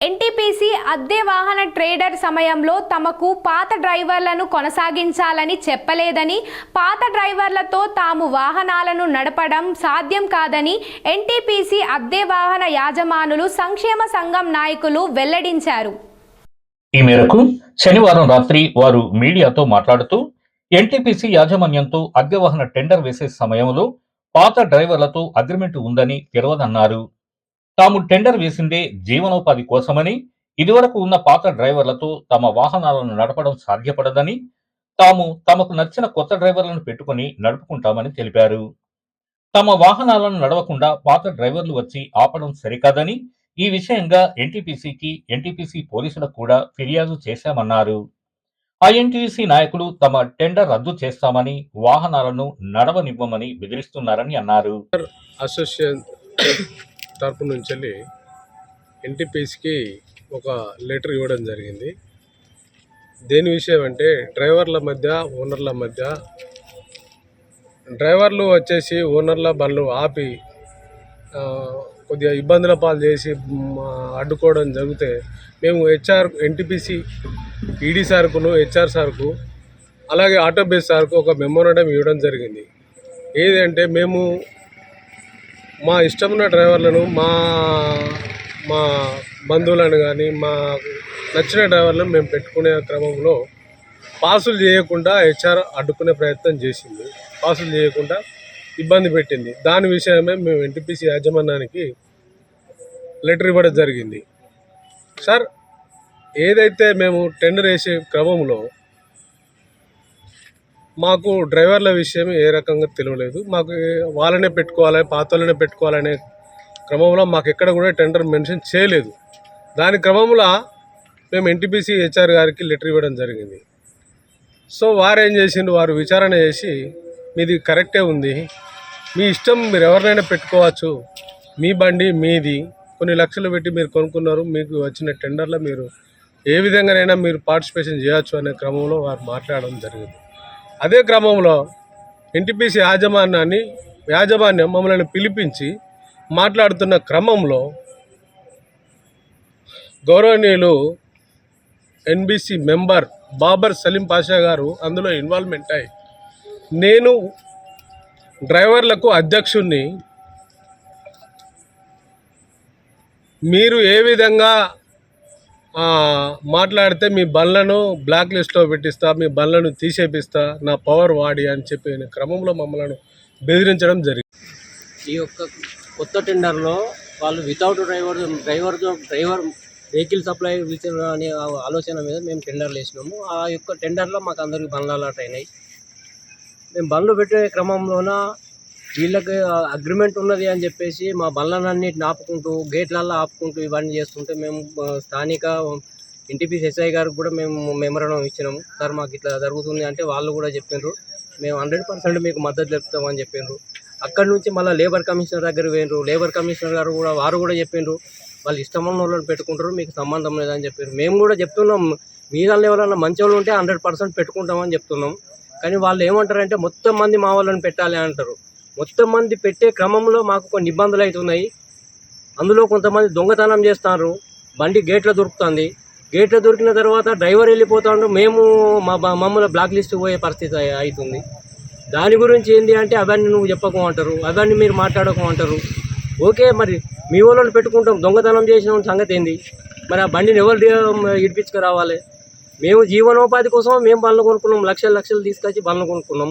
NTPC అద్దె వాహన trader సమయంలో తమకు పాత డ్రైవర్లను కొనసాగించాలని చెప్పలేదని పాత డ్రైవర్లతో తాము వాహనాలను నడపడం సాధ్యం కాదని ఎన్టీపీసీ అద్దె వాహన యాజమానులు సంక్షేమ సంఘం నాయకులు వెల్లడించారు. ఈ మేరకు శనివారం రాత్రి వారు మీడియాతో మాట్లాడుతూ ఎన్టీపీసీ యాజమాన్యంతో అద్దె వాహన టెండర్ వేసే సమయంలో పాత డ్రైవర్లతో అగ్రిమెంట్ ఉందని తెలవదన్నారు. తాము టెండర్ వేసిందే జీవనోపాధి కోసమని ఇదివరకు ఉన్న పాత డ్రైవర్లతో తమ వాహనాలను నడపడం సాధ్యపడదని తాము తమకు నచ్చిన కొత్త డ్రైవర్లను పెట్టుకుని నడుపుకుంటామని తెలిపారు. తమ వాహనాలను నడవకుండా పాత డ్రైవర్లు వచ్చి ఆపడం సరికాదని ఈ విషయంగా ఎన్టీపీసీకి ఎన్టీపీసీ పోలీసులకు కూడా ఫిర్యాదు చేశామన్నారు. ఐఎన్టీసీ నాయకులు తమ టెండర్ రద్దు చేస్తామని వాహనాలను నడవనివ్వమని బెదిరిస్తున్నారని అన్నారు. అసోసియేషన్ తరపు నుంచి వెళ్ళి ఎన్టీపీసీకి ఒక లెటర్ ఇవ్వడం జరిగింది. దేని విషయం అంటే డ్రైవర్ల మధ్య ఓనర్ల మధ్య డ్రైవర్లు వచ్చేసి ఓనర్ల బండ్లు ఆపి కొద్దిగా ఇబ్బందుల పాలు చేసి అడ్డుకోవడం జరిగితే మేము హెచ్ఆర్ ఎన్టీపీసీ ఈడీ సార్కును హెచ్ఆర్ సార్కు అలాగే ఆటో బేస్ సార్కు ఒక మెమోరాండం ఇవ్వడం జరిగింది. ఏదంటే మేము మా ఇష్టమున్న డ్రైవర్లను మా మా బంధువులను కానీ మా నచ్చిన డ్రైవర్లను మేము పెట్టుకునే క్రమంలో పాసులు చేయకుండా హెచ్ఆర్ అడ్డుకునే ప్రయత్నం చేసింది. పాసులు చేయకుండా ఇబ్బంది పెట్టింది. దాని విషయమే మేము ఎన్టీపీసీ యాజమాన్యానికి లెటర్ ఇవ్వడం జరిగింది. సార్ ఏదైతే మేము టెండర్ వేసే క్రమంలో మాకు డ్రైవర్ల విషయం ఏ రకంగా తెలియలేదు. మాకు వాళ్ళనే పెట్టుకోవాలి పాత వాళ్ళనే పెట్టుకోవాలనే క్రమంలో మాకు ఎక్కడ కూడా టెండర్ మెన్షన్ చేయలేదు. దాని క్రమంలో మేము ఎన్టీపీసీ హెచ్ఆర్ గారికి లెటర్ ఇవ్వడం జరిగింది. సో వారు ఏం చేసిండు వారు విచారణ చేసి మీది కరెక్టే ఉంది. మీ ఇష్టం మీరు ఎవరినైనా పెట్టుకోవచ్చు. మీ బండి మీది. కొన్ని లక్షలు పెట్టి మీరు కొనుక్కున్నారు. మీకు వచ్చిన టెండర్లో మీరు ఏ విధంగానైనా మీరు పార్టిసిపేషన్ చేయవచ్చు అనే క్రమంలో వారు మాట్లాడడం జరిగింది. అదే క్రమంలో ఎన్టీపీసీ యాజమాన్యాన్ని యాజమాన్యం మమ్మల్ని పిలిపించి మాట్లాడుతున్న క్రమంలో గౌరవనీయులు ఎన్బీసీ మెంబర్ బాబర్ సలీం పాషా గారు అందులో ఇన్వాల్వ్మెంట్ అయ్యి నేను డ్రైవర్లకు అధ్యక్షుణ్ణి మీరు ఏ విధంగా మాట్లాడితే మీ బండ్లను బ్లాక్ లిస్ట్లో పెట్టిస్తా మీ బండ్లను తీసేపిస్తా నా పవర్ వాడి అని చెప్పిన క్రమంలో మమ్మల్ని బెదిరించడం జరిగింది. ఈ యొక్క కొత్త టెండర్లో వాళ్ళు వితౌట్ డ్రైవర్ డ్రైవర్తో డ్రైవర్ వెహికల్ సప్లై విత్ అనే ఆ ఆలోచన మీద మేము టెండర్లు వేసినాము. ఆ యొక్క టెండర్లో మాకు అందరికి బండ్లు అలాట్ అయినాయి మేము బండ్లు పెట్టే క్రమంలోన వీళ్ళకి అగ్రిమెంట్ ఉన్నది అని చెప్పేసి మా బండ్లన్నిటిని ఆపుకుంటూ గేట్లల్లో ఆపుకుంటూ ఇవన్నీ చేస్తుంటే మేము స్థానిక ఎన్టీపీ ఎస్ఐ గారికి కూడా మేము మెమరణం ఇచ్చినాము. సార్ మాకు ఇట్లా జరుగుతుంది అంటే వాళ్ళు కూడా చెప్పిండ్రు మేము హండ్రెడ్ పర్సెంట్ మీకు మద్దతు తెలుపుతామని చెప్పిండ్రు అక్కడి నుంచి మళ్ళీ లేబర్ కమిషనర్ దగ్గర పోయినరు. లేబర్ కమిషనర్ గారు కూడా వారు కూడా చెప్పిండ్రు వాళ్ళు ఇష్టమైన వాళ్ళని పెట్టుకుంటారు మీకు సంబంధం లేదని చెప్పారు మేము కూడా చెప్తున్నాం మీ దానిలో ఎవరైనా మంచి వాళ్ళు ఉంటే హండ్రెడ్ పర్సెంట్ పెట్టుకుంటామని చెప్తున్నాం. కానీ వాళ్ళు ఏమంటారంటే మొత్తం మంది మా వాళ్ళని పెట్టాలి అంటారు. మొత్తం మంది పెట్టే క్రమంలో మాకు కొన్ని ఇబ్బందులు అవుతున్నాయి అందులో కొంతమంది దొంగతనం చేస్తారు. బండి గేట్లో దొరుకుతుంది. గేట్లో దొరికిన తర్వాత డ్రైవర్ వెళ్ళిపోతాడు. మేము మా మమ్మల్ని బ్లాక్ లిస్ట్ పోయే పరిస్థితి అవుతుంది దాని గురించి ఏంటి అంటే అవన్నీ నువ్వు చెప్పకు అంటారు. అవన్నీ మీరు మాట్లాడకు అంటారు. ఓకే మరి మీ వాళ్ళని పెట్టుకుంటాం. దొంగతనం చేసిన సంగతి ఏంది? మరి ఆ బండిని ఎవరు ఇడిపించుకురావాలి? మేము జీవనోపాధి కోసం మేము బండ్లు కొనుక్కున్నాం. లక్షలు లక్షలు తీసుకొచ్చి బండ్లు కొనుక్కున్నాం.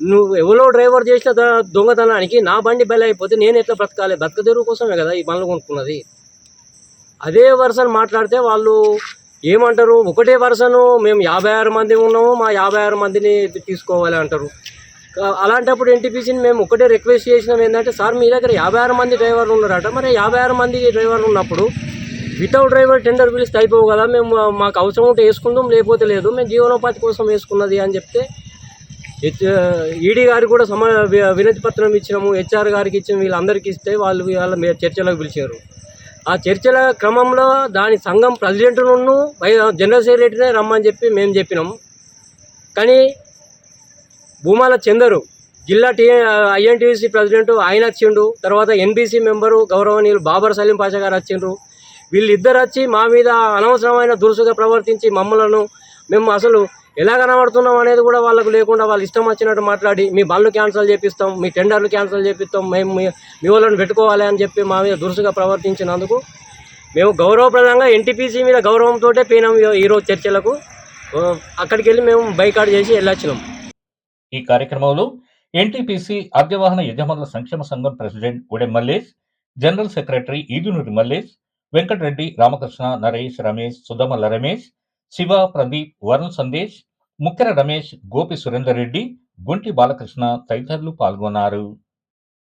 నువ్వు ఎవరో డ్రైవర్ చేసిన దొంగతనానికి నా బండి బెల అయిపోతే నేను ఎట్లా బ్రతకాలి? బ్రతకదెరువు కోసమే కదా ఈ బండ్లు కొనుక్కున్నది. అదే వరుసను మాట్లాడితే వాళ్ళు ఏమంటారు? ఒకటే వరుసను మేము యాభై ఆరు మంది ఉన్నాము మా యాభై ఆరు మందిని తీసుకోవాలి అంటారు. అలాంటప్పుడు ఎన్టీపీసీని మేము ఒకటే రిక్వెస్ట్ చేసినాం ఏంటంటే సార్ మీ దగ్గర యాభై ఆరు మంది డ్రైవర్లు ఉన్నారట. మరి యాభై ఆరు మంది డ్రైవర్లు ఉన్నప్పుడు వితౌట్ డ్రైవర్ టెండర్ పిలిస్తే అయిపోవు కదా మేము మాకు అవసరం ఉంటే వేసుకుందాం లేకపోతే లేదు. మేము జీవనోపాధి కోసం వేసుకున్నది అని చెప్తే ఈడీ గారికి కూడా సమా వినతి పత్రం ఇచ్చినాము హెచ్ఆర్ గారికి ఇచ్చిన వీళ్ళందరికీ ఇస్తే వాళ్ళు వాళ్ళ మీ చర్చలకు పిలిచారు. ఆ చర్చల క్రమంలో దాని సంఘం ప్రెసిడెంట్ జనరల్ సెక్రటరీనే రమ్మని చెప్పి మేము చెప్పినాం కానీ భూమాల చందరు జిల్లా టీ ఐఎన్టీసీ ప్రెసిడెంట్ ఆయన వచ్చిండు తర్వాత ఎన్బీసీ మెంబరు గౌరవనీయులు బాబర్ సలీం పాషా గారు వచ్చిండ్రు. వీళ్ళిద్దరు వచ్చి మా మీద అనవసరమైన దురుసుగా ప్రవర్తించి మమ్మలను మేము అసలు ఎలా కనబడుతున్నాం అనేది కూడా వాళ్ళకు లేకుండా వాళ్ళు ఇష్టం వచ్చినట్టు మాట్లాడి మీ బండ్లు క్యాన్సిల్ చేపిస్తాం మీ టెండర్లు క్యాన్సిల్ చేపిస్తాం మేము మీ మీ వాళ్ళని పెట్టుకోవాలి అని చెప్పి మా మీద దురుసుగా ప్రవర్తించినందుకు మేము గౌరవప్రదంగా ఎన్టీపీసీ మీద గౌరవంతో పోయినాం ఈరోజు చర్చలకు. అక్కడికి వెళ్ళి మేము బైకాట్ చేసి వెళ్ళొచ్చినాం. ఈ కార్యక్రమంలో ఎన్టీపీసీ అద్యవాహన యజమానుల సంక్షేమ సంఘం president Ude Mallesh general secretary Edunuri Mallesh Venkatareddy Ramakrishna Naresh Ramesh Sudhamalla Ramesh Shiva Pradeep Varun Sandesh Mukkera Ramesh Gopi Surender Reddy Gunti Balakrishna తదితరులు పాల్గొన్నారు.